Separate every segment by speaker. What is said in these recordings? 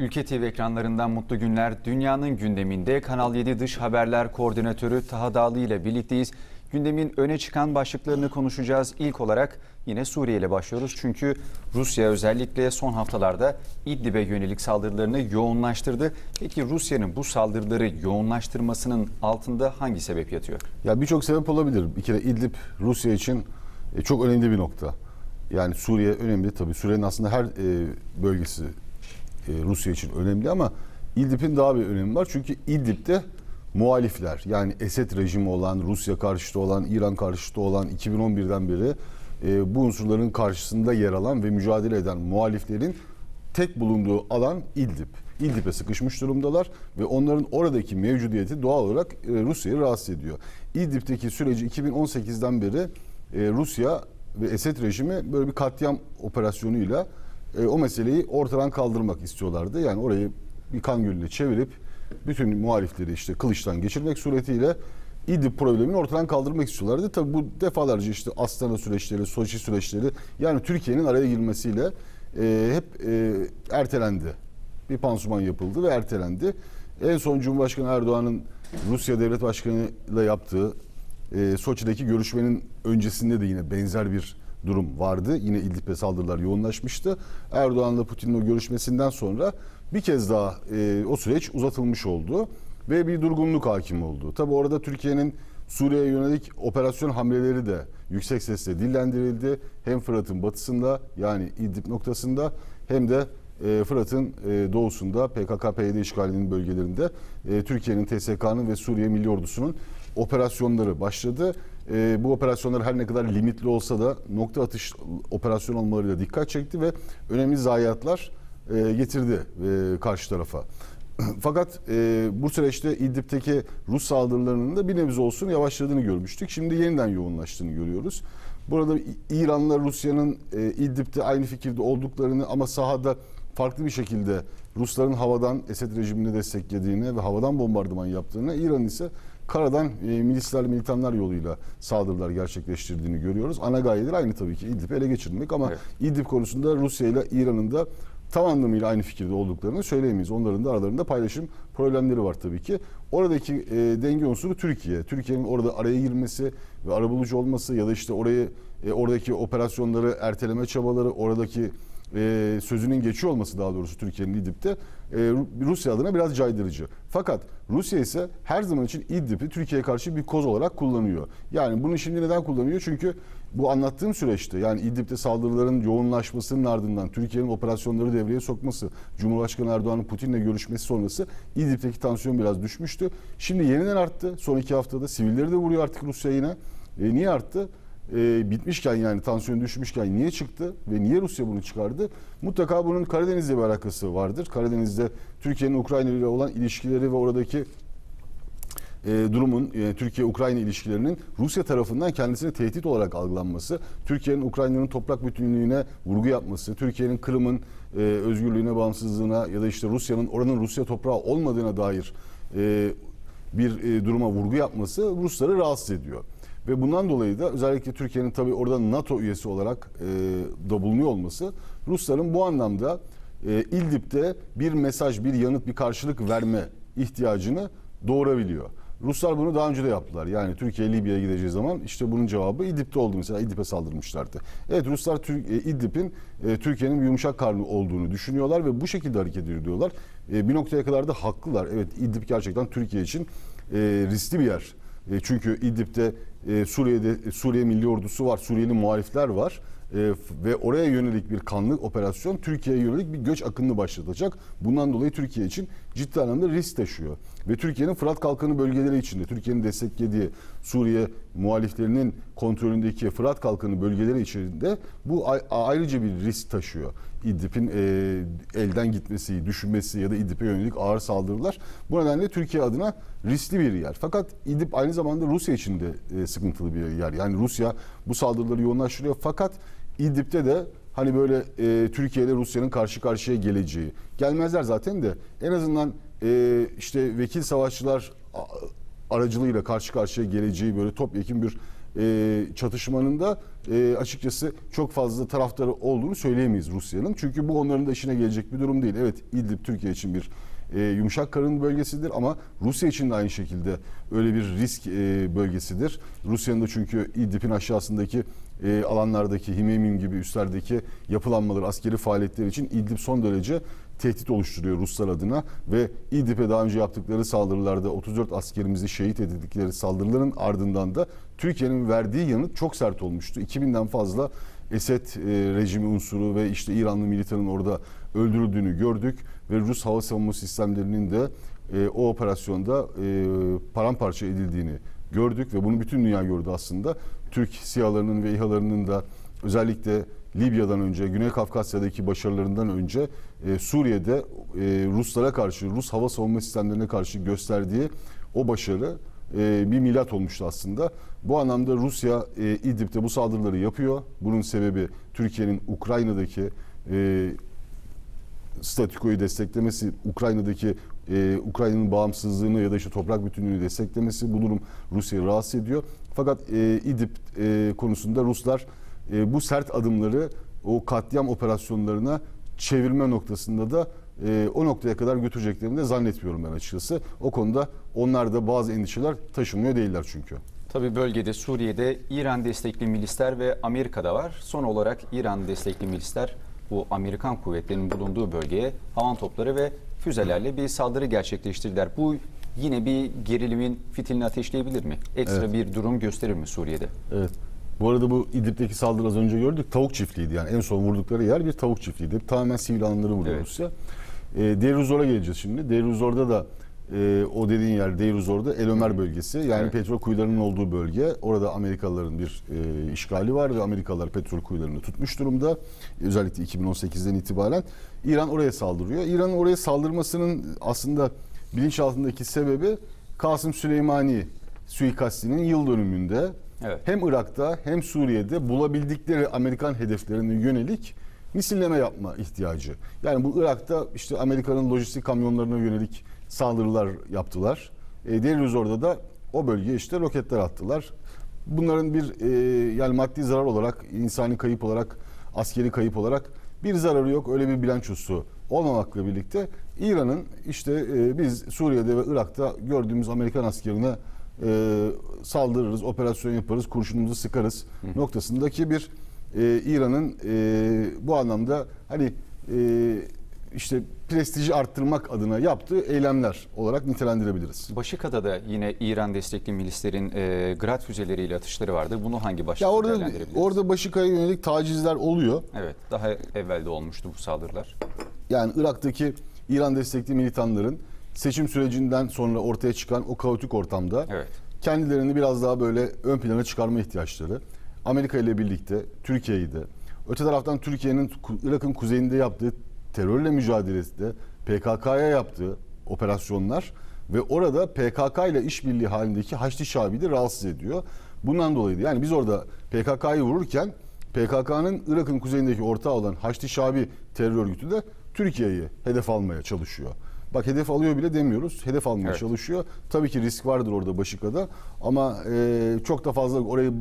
Speaker 1: Ülke TV ekranlarından mutlu günler. Dünyanın gündeminde Kanal 7 Dış Haberler Koordinatörü Taha Dağlı ile birlikteyiz. Gündemin öne çıkan başlıklarını konuşacağız. İlk olarak yine Suriye ile başlıyoruz. Çünkü Rusya özellikle son haftalarda İdlib'e yönelik saldırılarını yoğunlaştırdı. Peki Rusya'nın bu saldırıları yoğunlaştırmasının altında hangi sebep yatıyor?
Speaker 2: Ya birçok sebep olabilir. Bir kere İdlib Rusya için e, çok önemli bir nokta. Yani Suriye önemli tabii. Suriye'nin aslında her e, bölgesi Rusya için önemli ama İdlib'in daha bir önemi var. Çünkü İdlib'de muhalifler yani Esed rejimi olan, Rusya karşıtı olan, İran karşıtı olan 2011'den beri e, bu unsurların karşısında yer alan ve mücadele eden muhaliflerin tek bulunduğu alan İdlib. İdlib'e sıkışmış durumdalar ve onların oradaki mevcudiyeti doğal olarak e, Rusya'yı rahatsız ediyor. İdlib'deki süreci 2018'den beri e, Rusya ve Esed rejimi böyle bir katliam operasyonuyla e, o meseleyi ortadan kaldırmak istiyorlardı. Yani orayı bir kan gölüne çevirip bütün muhalifleri işte kılıçtan geçirmek suretiyle İdlib problemini ortadan kaldırmak istiyorlardı. Tabii bu defalarca işte Astana süreçleri, Soçi süreçleri yani Türkiye'nin araya girmesiyle e, hep e, ertelendi. Bir pansuman yapıldı ve ertelendi. En son Cumhurbaşkanı Erdoğan'ın Rusya Devlet Başkanı ile yaptığı e, Soçi'deki görüşmenin öncesinde de yine benzer bir durum vardı. Yine İdlib'e saldırılar yoğunlaşmıştı. Erdoğan'la Putin'in o görüşmesinden sonra bir kez daha e, o süreç uzatılmış oldu ve bir durgunluk hakim oldu. Tabi orada Türkiye'nin Suriye'ye yönelik operasyon hamleleri de yüksek sesle dillendirildi. Hem Fırat'ın batısında yani İdlib noktasında hem de e, Fırat'ın e, doğusunda PKK-PYD işgalinin bölgelerinde e, Türkiye'nin TSK'nın ve Suriye Milli Ordusu'nun operasyonları başladı. E, bu operasyonlar her ne kadar limitli olsa da nokta atış operasyon olmalarıyla dikkat çekti ve önemli zayiatlar e, getirdi e, karşı tarafa. Fakat e, bu süreçte İdlib'teki Rus saldırılarının da bir nebze olsun yavaşladığını görmüştük. Şimdi yeniden yoğunlaştığını görüyoruz. Burada İran'la Rusya'nın e, İdlib'de aynı fikirde olduklarını ama sahada farklı bir şekilde Rusların havadan Esed rejimini desteklediğini ve havadan bombardıman yaptığını, İran'ın ise karadan e, milisler, militanlar yoluyla saldırılar gerçekleştirdiğini görüyoruz. Ana gayeleri aynı tabii ki İdlib'i ele geçirmek ama
Speaker 1: Evet.
Speaker 2: İdlib konusunda Rusya ile İran'ın da tam anlamıyla aynı fikirde olduklarını söyleyemeyiz. Onların da aralarında paylaşım problemleri var tabii ki. Oradaki e, denge unsuru Türkiye. Türkiye'nin orada araya girmesi ve arabulucu olması ya da işte orayı e, oradaki operasyonları erteleme çabaları, oradaki e, sözünün geçiyor olması daha doğrusu Türkiye'nin İdlib'de e, Ru- Rusya adına biraz caydırıcı. Fakat Rusya ise her zaman için İdlib'i Türkiye'ye karşı bir koz olarak kullanıyor. Yani bunu şimdi neden kullanıyor? Çünkü bu anlattığım süreçte yani İdlib'de saldırıların yoğunlaşmasının ardından Türkiye'nin operasyonları devreye sokması, Cumhurbaşkanı Erdoğan'ın Putin'le görüşmesi sonrası İdlib'deki tansiyon biraz düşmüştü. Şimdi yeniden arttı. Son iki haftada sivilleri de vuruyor artık Rusya yine. E, niye arttı? E, bitmişken yani tansiyon düşmüşken niye çıktı ve niye Rusya bunu çıkardı? Mutlaka bunun Karadeniz'le bir alakası vardır. Karadeniz'de Türkiye'nin Ukrayna ile olan ilişkileri ve oradaki e, durumun e, Türkiye-Ukrayna ilişkilerinin Rusya tarafından kendisine tehdit olarak algılanması, Türkiye'nin Ukrayna'nın toprak bütünlüğüne vurgu yapması, Türkiye'nin Kırım'ın e, özgürlüğüne, bağımsızlığına ya da işte Rusya'nın oranın Rusya toprağı olmadığına dair bir duruma vurgu yapması Rusları rahatsız ediyor. Ve bundan dolayı da özellikle Türkiye'nin tabii orada NATO üyesi olarak e, da bulunuyor olması Rusların bu anlamda e, İdlib'de bir mesaj, bir yanıt, bir karşılık verme ihtiyacını doğurabiliyor. Ruslar bunu daha önce de yaptılar. Yani Türkiye Libya'ya gideceği zaman işte bunun cevabı İdlib'de oldu mesela. İdlib'e saldırmışlardı. Evet Ruslar e, İdlib'in e, Türkiye'nin bir yumuşak karnı olduğunu düşünüyorlar ve bu şekilde hareket ediyorlar. E, bir noktaya kadar da haklılar. Evet İdlib gerçekten Türkiye için riskli bir yer. E, çünkü İdlib'de e, Suriye'de e, Suriye Milli Ordusu var, Suriyeli muhalifler var E, ve oraya yönelik bir kanlı operasyon Türkiye'ye yönelik bir göç akınını başlatacak. Bundan dolayı Türkiye için ciddi anlamda risk taşıyor. Ve Türkiye'nin Fırat Kalkanı bölgeleri içinde, Türkiye'nin desteklediği Suriye muhaliflerinin kontrolündeki Fırat Kalkanı bölgeleri içinde bu ayrıca bir risk taşıyor. İdlib'in e, elden gitmesi, düşünmesi ya da İdlib'e yönelik ağır saldırılar. Bu nedenle Türkiye adına riskli bir yer. Fakat İdlib aynı zamanda Rusya için de e, sıkıntılı bir yer. Yani Rusya bu saldırıları yoğunlaştırıyor. Fakat İdlib'de de hani böyle e, Türkiye ile Rusya'nın karşı karşıya geleceği. Gelmezler zaten de en azından e, işte vekil savaşçılar aracılığıyla karşı karşıya geleceği böyle topyekun bir e, çatışmanın da e, açıkçası çok fazla taraftarı olduğunu söyleyemeyiz Rusya'nın. Çünkü bu onların da işine gelecek bir durum değil. Evet İdlib Türkiye için bir e, yumuşak karın bölgesidir ama Rusya için de aynı şekilde öyle bir risk e, bölgesidir. Rusya'nın da çünkü İdlib'in aşağısındaki e, alanlardaki Himeyim gibi üstlerdeki yapılanmaları, askeri faaliyetler için İdlib son derece tehdit oluşturuyor Ruslar adına ve İdlib'e daha önce yaptıkları saldırılarda 34 askerimizi şehit edildikleri saldırıların ardından da Türkiye'nin verdiği yanıt çok sert olmuştu. 2000'den fazla Esed e, rejimi unsuru ve işte İranlı militanın orada öldürüldüğünü gördük ve Rus hava savunma sistemlerinin de e, o operasyonda e, paramparça edildiğini gördük ve bunu bütün dünya gördü aslında. Türk SİHA'larının ve İHA'larının da özellikle Libya'dan önce, Güney Kafkasya'daki başarılarından önce e, Suriye'de e, Ruslara karşı, Rus hava savunma sistemlerine karşı gösterdiği o başarı e, bir milat olmuştu aslında. Bu anlamda Rusya e, İdlib'de bu saldırıları yapıyor. Bunun sebebi Türkiye'nin Ukrayna'daki e, statükoyu desteklemesi, Ukrayna'daki e, Ukrayna'nın bağımsızlığını ya da işte toprak bütünlüğünü desteklemesi bu durum Rusya'yı rahatsız ediyor. Fakat e, İdlib e, konusunda Ruslar e, bu sert adımları o katliam operasyonlarına çevirme noktasında da e, o noktaya kadar götüreceklerini de zannetmiyorum ben açıkçası. O konuda onlar da bazı endişeler taşınmıyor değiller çünkü.
Speaker 1: Tabii bölgede Suriye'de İran destekli milisler ve Amerika'da var. Son olarak İran destekli milisler bu Amerikan kuvvetlerinin bulunduğu bölgeye havan topları ve füzelerle bir saldırı gerçekleştirdiler. Bu yine bir gerilimin fitilini ateşleyebilir mi? Ekstra
Speaker 2: Evet.
Speaker 1: bir durum gösterir mi Suriye'de?
Speaker 2: Evet. Bu arada bu İdlib'deki saldırı az önce gördük. Tavuk çiftliğiydi yani. En son vurdukları yer bir tavuk çiftliğiydi. Tamamen sivil alanları vuruyor
Speaker 1: Evet.
Speaker 2: Rusya. E, Deir ez-Zor'a geleceğiz şimdi. Deir ez-Zor'da da e, o dediğin yer Deir ez-Zor'da El Ömer bölgesi. Yani
Speaker 1: Evet.
Speaker 2: petrol kuyularının olduğu bölge. Orada Amerikalıların bir e, işgali var ve Amerikalılar petrol kuyularını tutmuş durumda. Özellikle 2018'den itibaren İran oraya saldırıyor. İran'ın oraya saldırmasının aslında bilinçaltındaki sebebi Kasım Süleymani suikastinin yıl dönümünde
Speaker 1: Evet.
Speaker 2: hem Irak'ta hem Suriye'de bulabildikleri Amerikan hedeflerine yönelik misilleme yapma ihtiyacı. Yani bu Irak'ta işte Amerika'nın lojistik kamyonlarına yönelik saldırılar yaptılar. E, Deir da o bölgeye işte roketler attılar. Bunların bir e, yani maddi zarar olarak, insani kayıp olarak, askeri kayıp olarak bir zararı yok. Öyle bir bilançosu olmamakla birlikte İran'ın işte e, biz Suriye'de ve Irak'ta gördüğümüz Amerikan askerine e, saldırırız, operasyon yaparız, kurşunumuzu sıkarız noktasındaki bir e, İran'ın e, bu anlamda hani e, işte prestiji arttırmak adına yaptığı eylemler olarak nitelendirebiliriz.
Speaker 1: Başika'da da yine İran destekli milislerin e, Grad füzeleriyle atışları vardı. Bunu hangi başlıkta
Speaker 2: Ya orada orada Başika'ya yönelik tacizler oluyor.
Speaker 1: Evet, daha evvel de olmuştu bu saldırılar.
Speaker 2: Yani Irak'taki İran destekli militanların seçim sürecinden sonra ortaya çıkan o kaotik ortamda
Speaker 1: Evet.
Speaker 2: kendilerini biraz daha böyle ön plana çıkarma ihtiyaçları. Amerika ile birlikte Türkiye'yi de öte taraftan Türkiye'nin Irak'ın kuzeyinde yaptığı terörle mücadelesinde PKK'ya yaptığı operasyonlar ve orada PKK ile işbirliği halindeki Haçlı Şabi'yi de rahatsız ediyor. Bundan dolayıydı. Yani biz orada PKK'yı vururken PKK'nın Irak'ın kuzeyindeki ortağı olan Haçlı Şabi terör örgütü de Türkiye'yi hedef almaya çalışıyor. Bak hedef alıyor bile demiyoruz. Hedef almaya
Speaker 1: Evet.
Speaker 2: çalışıyor. Tabii ki risk vardır orada Başika'da ama e, çok da fazla orayı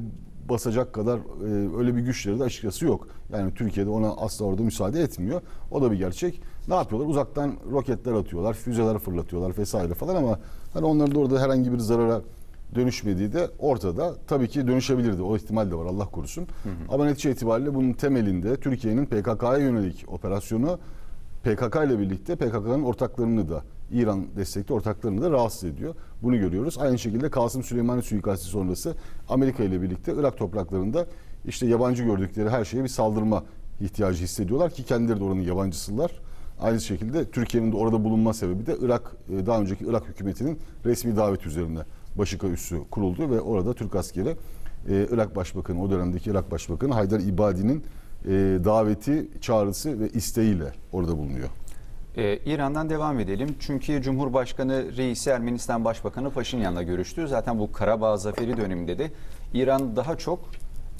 Speaker 2: basacak kadar e, öyle bir güçleri de açıkçası yok. Yani Türkiye'de ona asla orada müsaade etmiyor. O da bir gerçek. Ne yapıyorlar? Uzaktan roketler atıyorlar, füzeler fırlatıyorlar vesaire falan ama hani onların da orada herhangi bir zarara dönüşmediği de ortada. Tabii ki dönüşebilirdi. O ihtimal de var Allah korusun. Ama netice itibariyle bunun temelinde Türkiye'nin PKK'ya yönelik operasyonu PKK ile birlikte PKK'nın ortaklarını da İran destekli ortaklarını da rahatsız ediyor. Bunu görüyoruz. Aynı şekilde Kasım Süleymani suikasti sonrası Amerika ile birlikte Irak topraklarında işte yabancı gördükleri her şeye bir saldırma ihtiyacı hissediyorlar ki kendileri de oranın yabancısılar. Aynı şekilde Türkiye'nin de orada bulunma sebebi de Irak e, daha önceki Irak hükümetinin resmi davet üzerine Başika üssü kuruldu ve orada Türk askeri e, Irak Başbakanı o dönemdeki Irak Başbakanı Haydar İbadi'nin e, daveti, çağrısı ve isteğiyle orada bulunuyor.
Speaker 1: Ee, İran'dan devam edelim. Çünkü Cumhurbaşkanı Reisi Ermenistan Başbakanı Paşinyan'la görüştü. Zaten bu Karabağ Zaferi döneminde de İran daha çok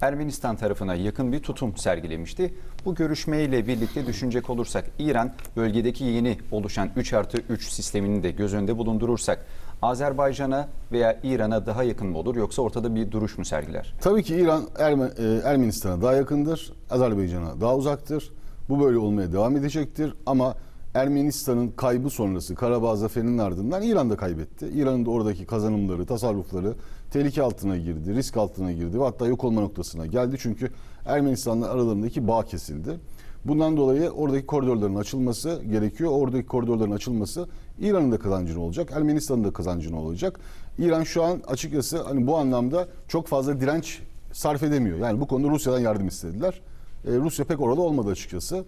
Speaker 1: Ermenistan tarafına yakın bir tutum sergilemişti. Bu görüşmeyle birlikte düşünecek olursak İran bölgedeki yeni oluşan 3 artı 3 sistemini de göz önünde bulundurursak Azerbaycan'a veya İran'a daha yakın mı olur yoksa ortada bir duruş mu sergiler?
Speaker 2: Tabii ki İran e, Ermenistan'a daha yakındır, Azerbaycan'a daha uzaktır. Bu böyle olmaya devam edecektir ama Ermenistan'ın kaybı sonrası Karabağ zaferinin ardından İran da kaybetti. İran'ın da oradaki kazanımları, tasarrufları tehlike altına girdi, risk altına girdi ve hatta yok olma noktasına geldi. Çünkü Ermenistan'la aralarındaki bağ kesildi. Bundan dolayı oradaki koridorların açılması gerekiyor. Oradaki koridorların açılması İran'ın da kazancını olacak, Ermenistan'ın da kazancını olacak. İran şu an açıkçası hani bu anlamda çok fazla direnç sarf edemiyor. Yani bu konuda Rusya'dan yardım istediler. Ee, Rusya pek orada olmadı açıkçası.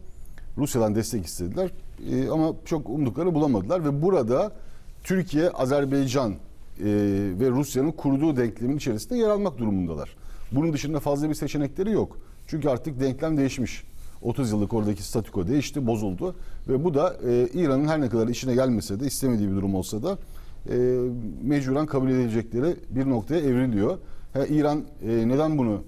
Speaker 2: Rusya'dan destek istediler Ee, ama çok umdukları bulamadılar ve burada Türkiye, Azerbaycan e, ve Rusya'nın kurduğu denklemin içerisinde yer almak durumundalar. Bunun dışında fazla bir seçenekleri yok. Çünkü artık denklem değişmiş. 30 yıllık oradaki statüko değişti, bozuldu ve bu da e, İran'ın her ne kadar işine gelmese de istemediği bir durum olsa da e, mecburen kabul edilecekleri bir noktaya evriliyor. Ha, İran e, neden bunu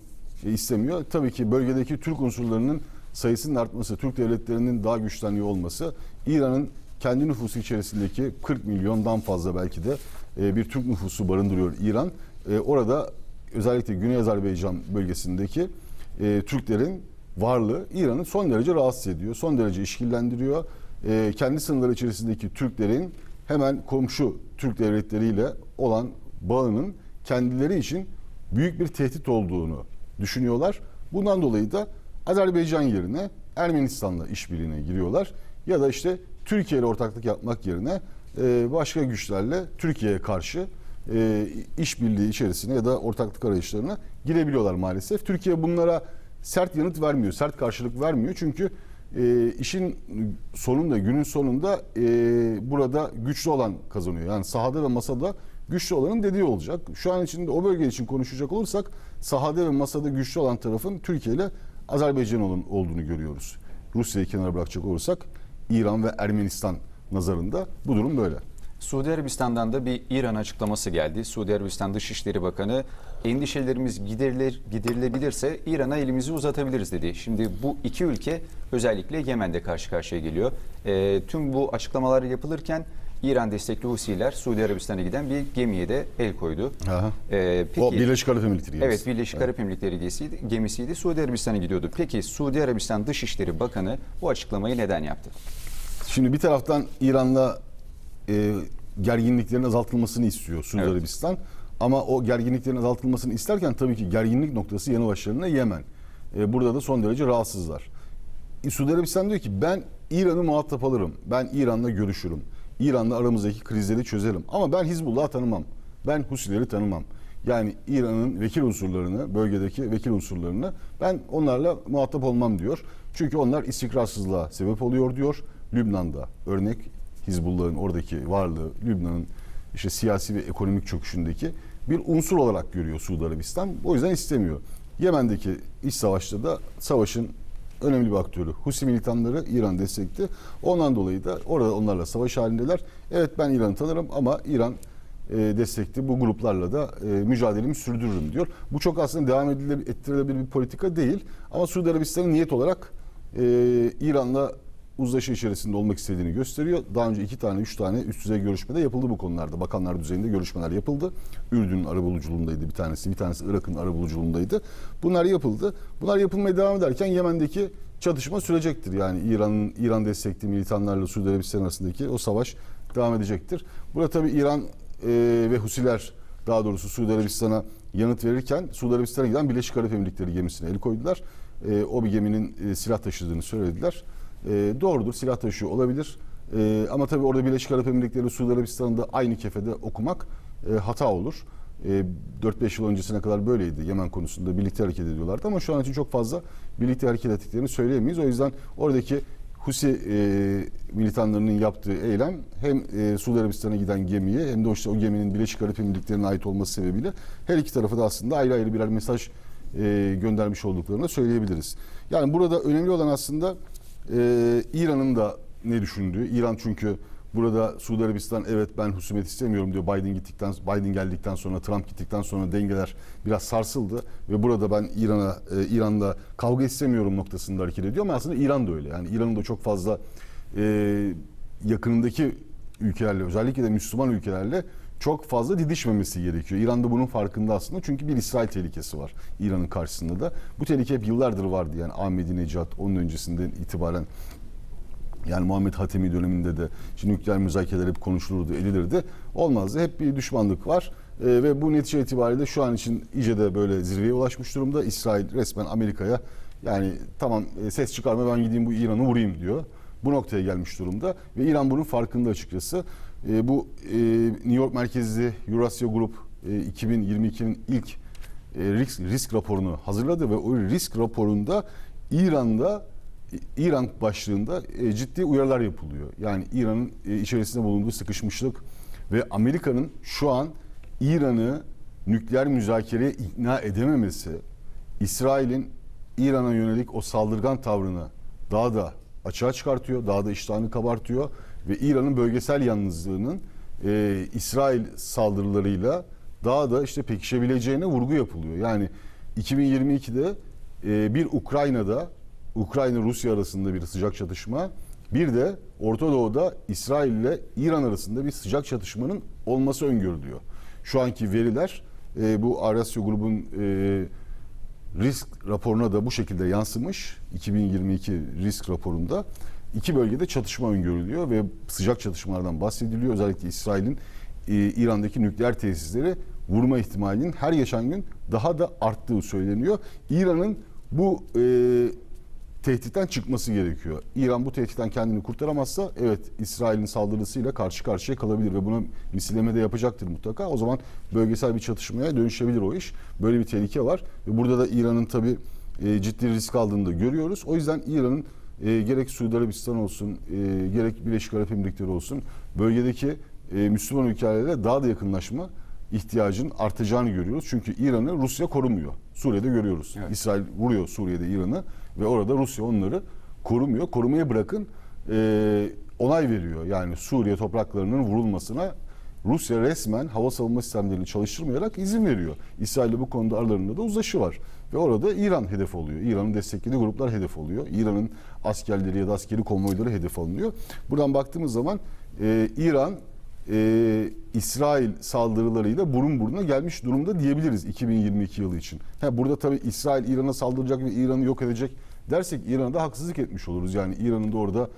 Speaker 2: e, istemiyor? Tabii ki bölgedeki Türk unsurlarının sayısının artması, Türk devletlerinin daha güçleniyor olması, İran'ın kendi nüfusu içerisindeki 40 milyondan fazla belki de e, bir Türk nüfusu barındırıyor İran. E, orada özellikle Güney Azerbaycan bölgesindeki e, Türklerin varlığı İran'ı son derece rahatsız ediyor. Son derece işkillendiriyor. E, kendi sınırları içerisindeki Türklerin hemen komşu Türk devletleriyle olan bağının kendileri için büyük bir tehdit olduğunu düşünüyorlar. Bundan dolayı da Azerbaycan yerine Ermenistan'la işbirliğine giriyorlar. Ya da işte Türkiye ile ortaklık yapmak yerine e, başka güçlerle Türkiye'ye karşı e, işbirliği içerisine ya da ortaklık arayışlarına girebiliyorlar maalesef. Türkiye bunlara sert yanıt vermiyor, sert karşılık vermiyor. Çünkü e, işin sonunda, günün sonunda e, burada güçlü olan kazanıyor. Yani sahada ve masada güçlü olanın dediği olacak. Şu an içinde o bölge için konuşacak olursak sahada ve masada güçlü olan tarafın Türkiye ile Azerbaycan olan- olduğunu görüyoruz. Rusya'yı kenara bırakacak olursak İran ve Ermenistan nazarında bu durum böyle.
Speaker 1: Suudi Arabistan'dan da bir İran açıklaması geldi. Suudi Arabistan Dışişleri Bakanı endişelerimiz giderilir, giderilebilirse İran'a elimizi uzatabiliriz dedi. Şimdi bu iki ülke özellikle Yemen'de karşı karşıya geliyor. Ee, tüm bu açıklamalar yapılırken İran destekli Husiler Suudi Arabistan'a giden bir gemiye de el koydu.
Speaker 2: Aha.
Speaker 1: Ee,
Speaker 2: o Birleşik Arap Emirlikleri gemisi.
Speaker 1: Evet Birleşik Arap Emirlikleri gemisiydi, gemisiydi. Suudi Arabistan'a gidiyordu. Peki Suudi Arabistan Dışişleri Bakanı bu açıklamayı neden yaptı?
Speaker 2: Şimdi bir taraftan İran'la e, gerginliklerin azaltılmasını istiyor Suudi
Speaker 1: Evet.
Speaker 2: Arabistan. Ama o gerginliklerin azaltılmasını isterken tabii ki gerginlik noktası yanı başlarına Yemen. E, burada da son derece rahatsızlar. E, Suudi Arabistan diyor ki ben İran'ı muhatap alırım. Ben İran'la görüşürüm. İran'la aramızdaki krizleri çözerim. Ama ben Hizbullah'ı tanımam. Ben Husileri tanımam. Yani İran'ın vekil unsurlarını, bölgedeki vekil unsurlarını ben onlarla muhatap olmam diyor. Çünkü onlar istikrarsızlığa sebep oluyor diyor. Lübnan'da örnek Hizbullah'ın oradaki varlığı, Lübnan'ın işte siyasi ve ekonomik çöküşündeki bir unsur olarak görüyor Suudi Arabistan. O yüzden istemiyor. Yemen'deki iç savaşta da savaşın önemli bir aktörü. Husi militanları İran destekli. Ondan dolayı da orada onlarla savaş halindeler. Evet ben İran'ı tanırım ama İran e, destekli bu gruplarla da e, mücadelemi sürdürürüm diyor. Bu çok aslında devam edilebilir, ettirilebilir bir politika değil. Ama Suudi Arabistan'ın niyet olarak e, İran'la uzlaşı içerisinde olmak istediğini gösteriyor. Daha önce iki tane, üç tane üst düzey görüşmede yapıldı bu konularda. Bakanlar düzeyinde görüşmeler yapıldı. Ürdün'ün arabuluculuğundaydı bir tanesi, bir tanesi Irak'ın arabuluculuğundaydı. Bunlar yapıldı. Bunlar yapılmaya devam ederken Yemen'deki çatışma sürecektir. Yani İran'ın İran destekli militanlarla Suudi Arabistan arasındaki o savaş devam edecektir. Burada tabii İran e, ve Husiler daha doğrusu Suudi Arabistan'a yanıt verirken Suudi Arabistan'a giden Birleşik Arap Emirlikleri gemisine el koydular. E, o bir geminin e, silah taşıdığını söylediler. E, doğrudur silah taşıyor olabilir. E, ama tabii orada Birleşik Arap Emirlikleri Suudi Arabistan'ı da aynı kefede okumak e, hata olur. E, 4-5 yıl öncesine kadar böyleydi Yemen konusunda birlikte hareket ediyorlardı ama şu an için çok fazla birlikte hareket ettiklerini söyleyemeyiz. O yüzden oradaki Husi e, militanlarının yaptığı eylem hem e, Suudi Arabistan'a giden gemiye hem de işte o geminin Birleşik Arap Emirlikleri'ne ait olması sebebiyle her iki tarafa da aslında ayrı ayrı birer mesaj e, göndermiş olduklarını söyleyebiliriz. Yani burada önemli olan aslında e, İran'ın da ne düşündüğü. İran çünkü burada Suudi Arabistan evet ben husumet istemiyorum diyor. Biden gittikten Biden geldikten sonra Trump gittikten sonra dengeler biraz sarsıldı ve burada ben İran'a e, İran'la kavga istemiyorum noktasında hareket ediyor ama aslında İran da öyle. Yani İran'ın da çok fazla e, yakınındaki ülkelerle özellikle de Müslüman ülkelerle çok fazla didişmemesi gerekiyor. İran da bunun farkında aslında çünkü bir İsrail tehlikesi var İran'ın karşısında da. Bu tehlike hep yıllardır vardı yani Ahmedinejad onun öncesinden itibaren yani Muhammed Hatemi döneminde de şimdi nükleer müzakereler hep konuşulurdu, edilirdi. Olmazdı. Hep bir düşmanlık var. Ee, ve bu netice itibariyle şu an için iyice de böyle zirveye ulaşmış durumda. İsrail resmen Amerika'ya yani tamam e, ses çıkarma ben gideyim bu İran'ı vurayım diyor. Bu noktaya gelmiş durumda ve İran bunun farkında açıkçası. E, bu e, New York merkezli Eurasya Grup e, 2022'nin ilk e, risk, risk raporunu hazırladı ve o risk raporunda İran'da İran başlığında e, ciddi uyarılar yapılıyor. Yani İran'ın e, içerisinde bulunduğu sıkışmışlık ve Amerika'nın şu an İran'ı nükleer müzakereye ikna edememesi, İsrail'in İran'a yönelik o saldırgan tavrını daha da açığa çıkartıyor, daha da iştahını kabartıyor ve İran'ın bölgesel yalnızlığının e, İsrail saldırılarıyla daha da işte pekişebileceğine vurgu yapılıyor. Yani 2022'de e, bir Ukrayna'da Ukrayna-Rusya arasında bir sıcak çatışma, bir de Orta Doğu'da İsrail ile İran arasında bir sıcak çatışmanın olması öngörülüyor. Şu anki veriler e, bu Avrasya grubun e, risk raporuna da bu şekilde yansımış. 2022 risk raporunda iki bölgede çatışma öngörülüyor ve sıcak çatışmalardan bahsediliyor. Özellikle İsrail'in e, İran'daki nükleer tesisleri vurma ihtimalinin her geçen gün daha da arttığı söyleniyor. İran'ın bu e, tehditten çıkması gerekiyor. İran bu tehditten kendini kurtaramazsa evet İsrail'in saldırısıyla karşı karşıya kalabilir ve bunu misilleme de yapacaktır mutlaka. O zaman bölgesel bir çatışmaya dönüşebilir o iş. Böyle bir tehlike var ve burada da İran'ın tabii e, ciddi risk aldığını da görüyoruz. O yüzden İran'ın e, gerek Suudi Arabistan olsun, e, gerek Birleşik Arap Emirlikleri olsun bölgedeki e, Müslüman ülkelerle daha da yakınlaşma ihtiyacın artacağını görüyoruz. Çünkü İran'ı Rusya korumuyor. Suriye'de görüyoruz.
Speaker 1: Evet.
Speaker 2: İsrail vuruyor Suriye'de İran'ı ve orada Rusya onları korumuyor. Korumayı bırakın e, onay veriyor. Yani Suriye topraklarının vurulmasına Rusya resmen hava savunma sistemlerini çalıştırmayarak izin veriyor. İsrail'le bu konuda aralarında da uzlaşı var. Ve orada İran hedef oluyor. İran'ın desteklediği gruplar hedef oluyor. İran'ın askerleri ya da askeri konvoyları hedef alınıyor. Buradan baktığımız zaman e, İran e, İsrail saldırılarıyla burun buruna gelmiş durumda diyebiliriz 2022 yılı için. Ha, burada tabii İsrail İran'a saldıracak ve İran'ı yok edecek dersek İran'a da haksızlık etmiş oluruz. Yani İran'ın da orada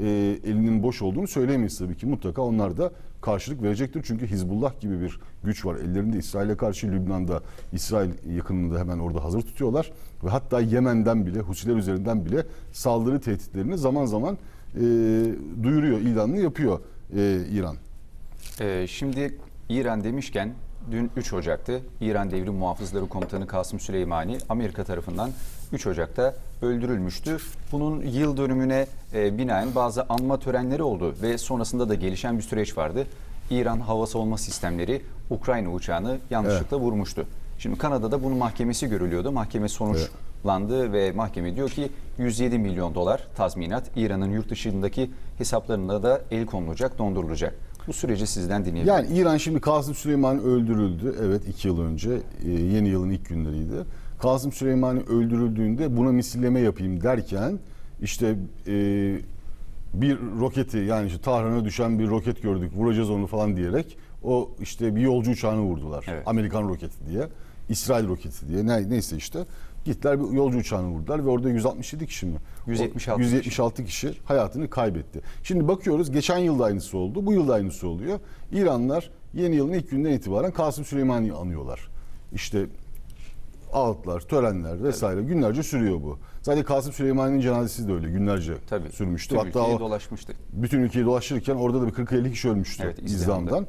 Speaker 2: e, elinin boş olduğunu söyleyemeyiz tabii ki. Mutlaka onlar da karşılık verecektir. Çünkü Hizbullah gibi bir güç var. Ellerinde İsrail'e karşı Lübnan'da, İsrail yakınında hemen orada hazır tutuyorlar. Ve hatta Yemen'den bile, Husiler üzerinden bile saldırı tehditlerini zaman zaman e, duyuruyor, ilanını yapıyor e, İran.
Speaker 1: Ee, şimdi İran demişken dün 3 Ocak'tı. İran Devrim Muhafızları Komutanı Kasım Süleymani Amerika tarafından 3 Ocak'ta öldürülmüştü. Bunun yıl dönümüne e, binaen bazı anma törenleri oldu ve sonrasında da gelişen bir süreç vardı. İran hava savunma sistemleri Ukrayna uçağını yanlışlıkla vurmuştu. Şimdi Kanada'da bunun mahkemesi görülüyordu. Mahkeme sonuçlandı ve mahkeme diyor ki 107 milyon dolar tazminat İran'ın yurt dışındaki hesaplarına da el konulacak, dondurulacak. Bu süreci sizden dinleyelim.
Speaker 2: Yani İran şimdi Kasım Süleyman öldürüldü. Evet iki yıl önce e, yeni yılın ilk günleriydi. Kasım Süleyman öldürüldüğünde buna misilleme yapayım derken işte e, bir roketi yani işte Tahran'a düşen bir roket gördük vuracağız onu falan diyerek o işte bir yolcu uçağını vurdular.
Speaker 1: Evet.
Speaker 2: Amerikan roketi diye. İsrail roketi diye ne, neyse işte gittiler bir yolcu uçağını vurdular ve orada 167 kişi mi?
Speaker 1: 176
Speaker 2: O 176 kişi hayatını kaybetti. Şimdi bakıyoruz geçen yılda aynısı oldu. Bu yılda aynısı oluyor. İranlar yeni yılın ilk günden itibaren Kasım Süleyman'ı anıyorlar. İşte ağıtlar, törenler vesaire günlerce sürüyor bu. Zaten Kasım Süleyman'ın cenazesi de öyle günlerce
Speaker 1: Tabii.
Speaker 2: sürmüştü.
Speaker 1: Tüm
Speaker 2: Hatta
Speaker 1: ülkeyi dolaşmıştı.
Speaker 2: bütün ülkeyi dolaşırken orada da bir 40-50 kişi ölmüştü
Speaker 1: Evet,
Speaker 2: izdamdan.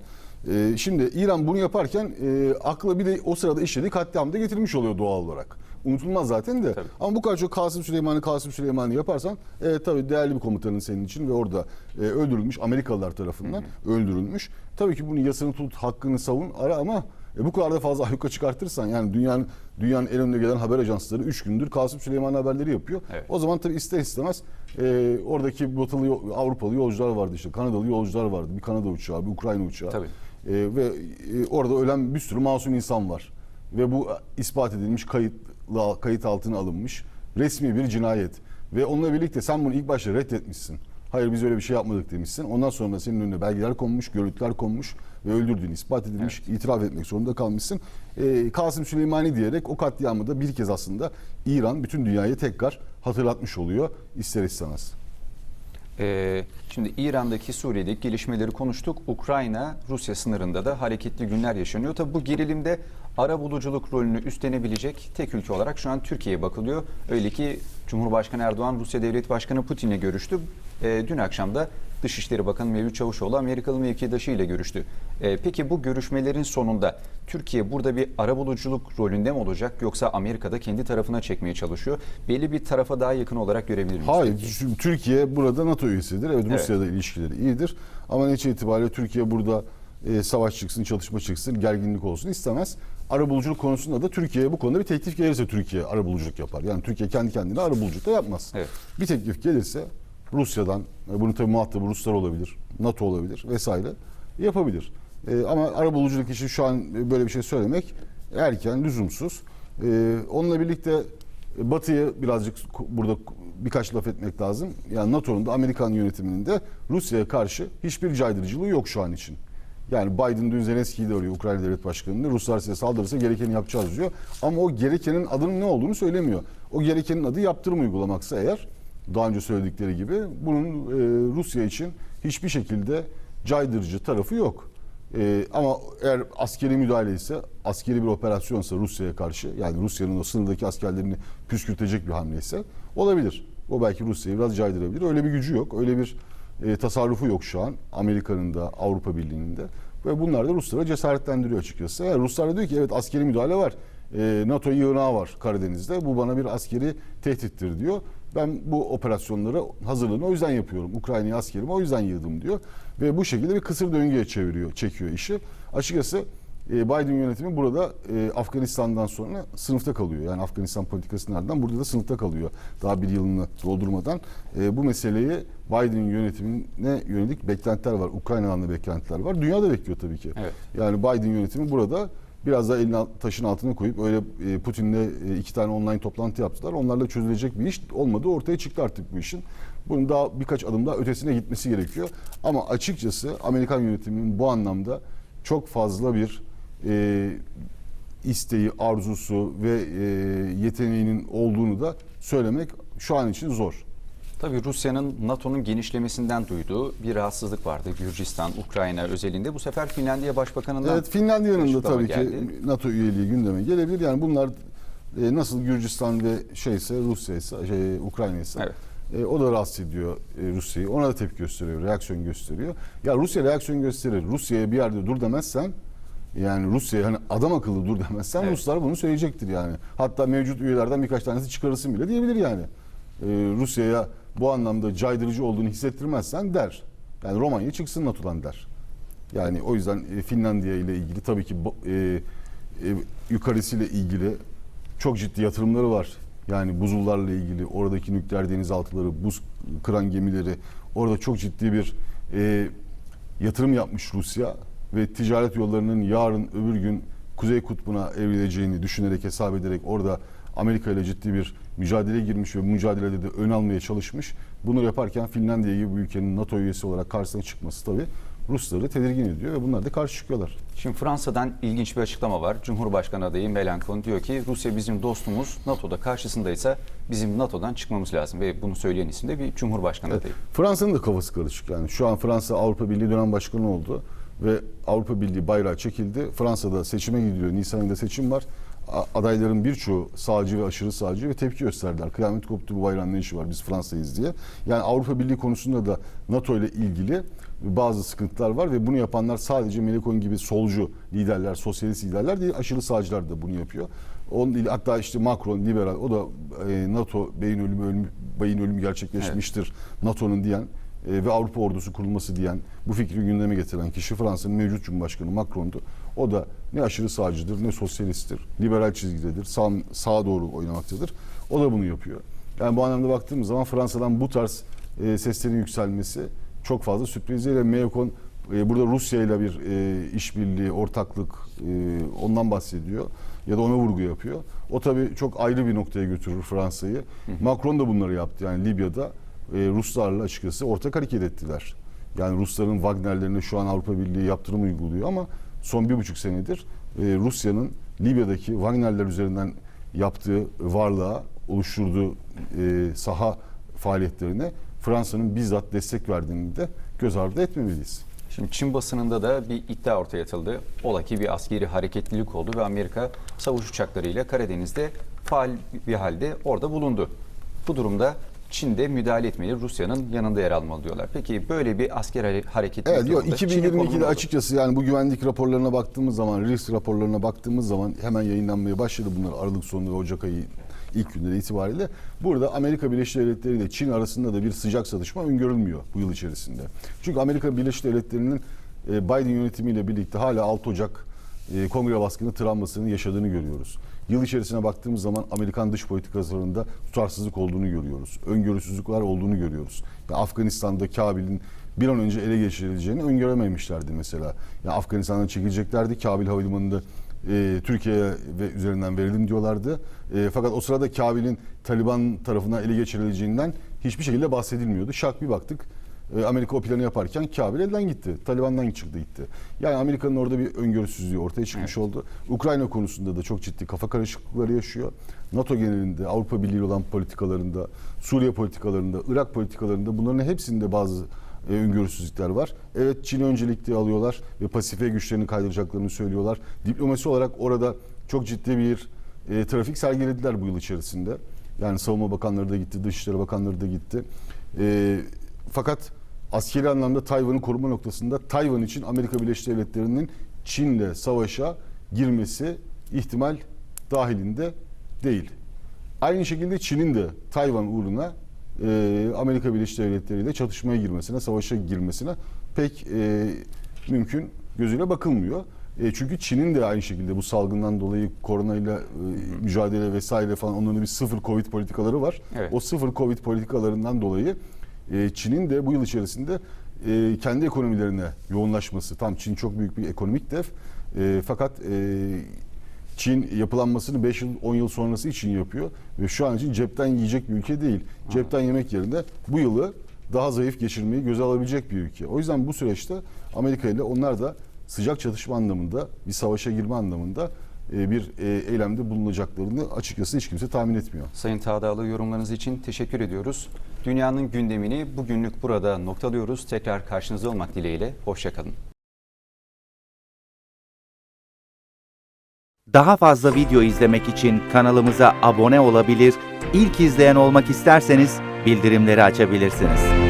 Speaker 2: Ee, şimdi İran bunu yaparken e, akla bir de o sırada işlediği katliamı da getirmiş oluyor doğal olarak. Unutulmaz zaten de.
Speaker 1: Tabii.
Speaker 2: Ama bu kadar çok Kasım Süleyman'ı Kasım Süleyman'ı yaparsan e, tabii değerli bir komutanın senin için ve orada e, öldürülmüş Amerikalılar tarafından öldürülmüş. Tabii ki bunun yasını tut, hakkını savun ara ama e, bu kadar da fazla ayyuka çıkartırsan yani dünyanın dünyanın en önde gelen haber ajansları 3 gündür Kasım Süleyman haberleri yapıyor.
Speaker 1: Evet.
Speaker 2: O zaman tabii ister istemez e, oradaki batılı Avrupalı yolcular vardı işte Kanadalı yolcular vardı. Bir Kanada uçağı, bir Ukrayna uçağı.
Speaker 1: Tabii.
Speaker 2: E, ve e, orada ölen bir sürü masum insan var. Ve bu ispat edilmiş, kayıtla, kayıt altına alınmış resmi bir cinayet. Ve onunla birlikte sen bunu ilk başta reddetmişsin. Hayır biz öyle bir şey yapmadık demişsin. Ondan sonra senin önüne belgeler konmuş, görüntüler konmuş ve öldürdüğün ispat edilmiş, itiraf etmek zorunda kalmışsın. Ee, Kasım Süleymani diyerek o katliamı da bir kez aslında İran bütün dünyaya tekrar hatırlatmış oluyor ister istemez.
Speaker 1: Ee, şimdi İran'daki Suriye'deki gelişmeleri konuştuk. Ukrayna Rusya sınırında da hareketli günler yaşanıyor. Tabi bu gerilimde ara buluculuk rolünü üstlenebilecek tek ülke olarak şu an Türkiye'ye bakılıyor. Öyle ki Cumhurbaşkanı Erdoğan Rusya Devlet Başkanı Putin'le görüştü. Ee, dün akşam da Dışişleri Bakanı Mevlüt Çavuşoğlu Amerikalı mevkidaşı ile görüştü. Ee, peki bu görüşmelerin sonunda Türkiye burada bir arabuluculuk rolünde mi olacak yoksa Amerika'da kendi tarafına çekmeye çalışıyor? Belli bir tarafa daha yakın olarak görebilir miyiz?
Speaker 2: Hayır,
Speaker 1: peki?
Speaker 2: Türkiye burada NATO üyesidir. Evet,
Speaker 1: Evet.
Speaker 2: Rusya'da ilişkileri iyidir. Ama netice itibariyle Türkiye burada e, savaş çıksın, çatışma çıksın, gerginlik olsun istemez. Arabuluculuk konusunda da Türkiye'ye bu konuda bir teklif gelirse Türkiye arabuluculuk yapar. Yani Türkiye kendi kendine arabuluculuk da yapmaz.
Speaker 1: Evet.
Speaker 2: Bir teklif gelirse Rusya'dan, e, bunun tabii muhatabı Ruslar olabilir, NATO olabilir vesaire yapabilir. E, ama arabuluculuk için şu an böyle bir şey söylemek erken, lüzumsuz. E, onunla birlikte Batı'ya birazcık burada birkaç laf etmek lazım. Yani NATO'nun da Amerikan yönetiminin de Rusya'ya karşı hiçbir caydırıcılığı yok şu an için. Yani Biden dün Zelenski'yi de arıyor Ukrayna Devlet Başkanı'nı. Ruslar size saldırırsa gerekeni yapacağız diyor. Ama o gerekenin adının ne olduğunu söylemiyor. O gerekenin adı yaptırım uygulamaksa eğer daha önce söyledikleri gibi bunun e, Rusya için hiçbir şekilde caydırıcı tarafı yok. E, ama eğer askeri müdahale ise, askeri bir operasyonsa Rusya'ya karşı yani Rusya'nın o sınırdaki askerlerini püskürtecek bir hamle ise olabilir. O belki Rusya'yı biraz caydırabilir. Öyle bir gücü yok. Öyle bir e, tasarrufu yok şu an Amerika'nın da Avrupa Birliği'nin de. Ve bunlar da Ruslara cesaretlendiriyor açıkçası. Eğer Ruslar diyor ki evet askeri müdahale var. E, NATO yığınağı var Karadeniz'de. Bu bana bir askeri tehdittir diyor. Ben bu operasyonlara hazırlığını o yüzden yapıyorum. Ukrayna'ya askerimi o yüzden yığdım diyor. Ve bu şekilde bir kısır döngüye çeviriyor, çekiyor işi. Açıkçası e, Biden yönetimi burada e, Afganistan'dan sonra sınıfta kalıyor. Yani Afganistan politikasının ardından burada da sınıfta kalıyor. Daha bir yılını doldurmadan. E, bu meseleyi Biden yönetimine yönelik beklentiler var. Ukrayna'dan da beklentiler var. Dünya da bekliyor tabii ki.
Speaker 1: Evet.
Speaker 2: Yani Biden yönetimi burada biraz daha elini taşın altına koyup öyle e, Putin'le e, iki tane online toplantı yaptılar. Onlarla çözülecek bir iş olmadı. Ortaya çıktı artık bu işin. Bunun daha birkaç adım daha ötesine gitmesi gerekiyor. Ama açıkçası Amerikan yönetiminin bu anlamda çok fazla bir e, isteği, arzusu ve e, yeteneğinin olduğunu da söylemek şu an için zor.
Speaker 1: Tabii Rusya'nın NATO'nun genişlemesinden duyduğu bir rahatsızlık vardı. Gürcistan, Ukrayna özelinde. Bu sefer Finlandiya Başbakanı'ndan
Speaker 2: Evet Finlandiya'nın da tabii
Speaker 1: geldi.
Speaker 2: ki NATO üyeliği gündeme gelebilir. Yani bunlar e, nasıl Gürcistan ve şeyse Rusya ise şey, Ukrayna ise
Speaker 1: Evet.
Speaker 2: e, o da rahatsız ediyor e, Rusya'yı. Ona da tepki gösteriyor, reaksiyon gösteriyor. Ya Rusya reaksiyon gösterir. Rusya'ya bir yerde dur demezsen yani Rusya'ya hani adam akıllı dur demezsen
Speaker 1: Evet.
Speaker 2: Ruslar bunu söyleyecektir yani. Hatta mevcut üyelerden birkaç tanesi çıkarırsın bile diyebilir yani. E, Rusya'ya bu anlamda caydırıcı olduğunu hissettirmezsen der. Yani Romanya çıksın NATO'dan der. Yani o yüzden e, Finlandiya ile ilgili tabii ki e, e, yukarısıyla ilgili çok ciddi yatırımları var. Yani buzullarla ilgili oradaki nükleer denizaltıları, buz kıran gemileri orada çok ciddi bir e, yatırım yapmış Rusya ve ticaret yollarının yarın öbür gün Kuzey Kutbu'na evrileceğini düşünerek hesap ederek orada Amerika ile ciddi bir mücadele girmiş ve bu mücadelede de ön almaya çalışmış. Bunu yaparken Finlandiya gibi bir ülkenin NATO üyesi olarak karşısına çıkması tabii Rusları tedirgin ediyor ve bunlar da karşı çıkıyorlar.
Speaker 1: Şimdi Fransa'dan ilginç bir açıklama var. Cumhurbaşkanı adayı Mélenchon diyor ki Rusya bizim dostumuz, NATO'da karşısındaysa bizim NATO'dan çıkmamız lazım ve bunu söyleyen isim de bir Cumhurbaşkanı adayı.
Speaker 2: Fransa'nın da kafası karışık yani. Şu an Fransa Avrupa Birliği dönem başkanı oldu ve Avrupa Birliği bayrağı çekildi. Fransa'da seçime gidiyor. Nisan ayında seçim var. Adayların birçoğu sağcı ve aşırı sağcı ve tepki gösterdiler. Kıyamet koptu bu bayrağın ne işi var biz Fransa'yız diye. Yani Avrupa Birliği konusunda da NATO ile ilgili bazı sıkıntılar var ve bunu yapanlar sadece Melekon gibi solcu liderler, sosyalist liderler değil aşırı sağcılar da bunu yapıyor. Onun, hatta işte Macron liberal o da e, NATO beyin ölümü ölüm, beyin ölümü gerçekleşmiştir NATO'nun diyen ve Avrupa ordusu kurulması diyen bu fikri gündeme getiren kişi Fransa'nın mevcut Cumhurbaşkanı Macron'du. O da ne aşırı sağcıdır ne sosyalisttir. Liberal çizgidedir. Sağ, sağa doğru oynamaktadır. O da bunu yapıyor. Yani bu anlamda baktığımız zaman Fransa'dan bu tarz e, seslerin yükselmesi çok fazla sürpriz değil. Macron e, burada Rusya ile bir e, işbirliği, ortaklık e, ondan bahsediyor ya da ona vurgu yapıyor. O tabii çok ayrı bir noktaya götürür Fransa'yı. Macron da bunları yaptı yani Libya'da e, Ruslarla açıkçası ortak hareket ettiler. Yani Rusların Wagner'lerine şu an Avrupa Birliği yaptırım uyguluyor ama son bir buçuk senedir e, Rusya'nın Libya'daki Wagner'ler üzerinden yaptığı varlığa, oluşturduğu e, saha faaliyetlerine Fransa'nın bizzat destek verdiğini de göz ardı etmemeliyiz.
Speaker 1: Şimdi Çin basınında da bir iddia ortaya atıldı. Ola ki bir askeri hareketlilik oldu ve Amerika savaş uçaklarıyla Karadeniz'de faal bir halde orada bulundu. Bu durumda Çin de müdahale etmeli, Rusya'nın yanında yer almalı diyorlar. Peki böyle bir asker hare- hareketlilik
Speaker 2: Evet, yok,
Speaker 1: durumunda Çin'in konumu ne
Speaker 2: 2022'de
Speaker 1: olur?
Speaker 2: açıkçası yani bu güvenlik raporlarına baktığımız zaman, risk raporlarına baktığımız zaman hemen yayınlanmaya başladı bunlar Aralık sonu ve Ocak ayı ilk günleri itibariyle. Burada Amerika Birleşik Devletleri ile Çin arasında da bir sıcak satışma öngörülmüyor bu yıl içerisinde. Çünkü Amerika Birleşik Devletleri'nin e, Biden yönetimiyle birlikte hala 6 Ocak e, kongre baskını travmasını yaşadığını görüyoruz. Yıl içerisine baktığımız zaman Amerikan dış politikalarında tutarsızlık olduğunu görüyoruz. Öngörüsüzlükler olduğunu görüyoruz. Ya Afganistan'da Kabil'in bir an önce ele geçirileceğini öngörememişlerdi mesela. Ya Afganistan'dan çekileceklerdi. Kabil Havalimanı'nda e, Türkiye'ye ve üzerinden verelim diyorlardı. E, fakat o sırada Kabil'in Taliban tarafından ele geçirileceğinden hiçbir şekilde bahsedilmiyordu. Şak bir baktık Amerika o planı yaparken Kabil elden gitti. Taliban'dan çıktı gitti. Yani Amerika'nın orada bir öngörüsüzlüğü ortaya çıkmış oldu. Ukrayna konusunda da çok ciddi kafa karışıklıkları yaşıyor. NATO genelinde, Avrupa Birliği olan politikalarında, Suriye politikalarında, Irak politikalarında bunların hepsinde bazı e, öngörüsüzlükler var. Evet Çin'i öncelikli alıyorlar ve Pasifik'e güçlerini kaydıracaklarını söylüyorlar. Diplomasi olarak orada çok ciddi bir e, trafik sergilediler bu yıl içerisinde. Yani savunma bakanları da gitti, dışişleri bakanları da gitti. E, fakat askeri anlamda Tayvan'ı koruma noktasında Tayvan için Amerika Birleşik Devletleri'nin Çin'le savaşa girmesi ihtimal dahilinde değil. Aynı şekilde Çin'in de Tayvan uğruna e, Amerika Birleşik Devletleri ile çatışmaya girmesine, savaşa girmesine pek e, mümkün gözüyle bakılmıyor. E, çünkü Çin'in de aynı şekilde bu salgından dolayı koronayla e, mücadele vesaire falan onların bir sıfır Covid politikaları var.
Speaker 1: Evet.
Speaker 2: O sıfır Covid politikalarından dolayı e, Çin'in de bu yıl içerisinde e, kendi ekonomilerine yoğunlaşması. Tam Çin çok büyük bir ekonomik dev. E, fakat Çin yapılanmasını 5 yıl 10 yıl sonrası için yapıyor ve şu an için cepten yiyecek bir ülke değil. Cepten yemek yerine bu yılı daha zayıf geçirmeyi göze alabilecek bir ülke. O yüzden bu süreçte Amerika ile onlar da sıcak çatışma anlamında, bir savaşa girme anlamında bir e, eylemde bulunacaklarını açıkçası hiç kimse tahmin etmiyor.
Speaker 1: Sayın Tağdağlı yorumlarınız için teşekkür ediyoruz. Dünyanın gündemini bugünlük burada noktalıyoruz. Tekrar karşınızda olmak dileğiyle. Hoşçakalın.
Speaker 3: Daha fazla video izlemek için kanalımıza abone olabilir, ilk izleyen olmak isterseniz bildirimleri açabilirsiniz.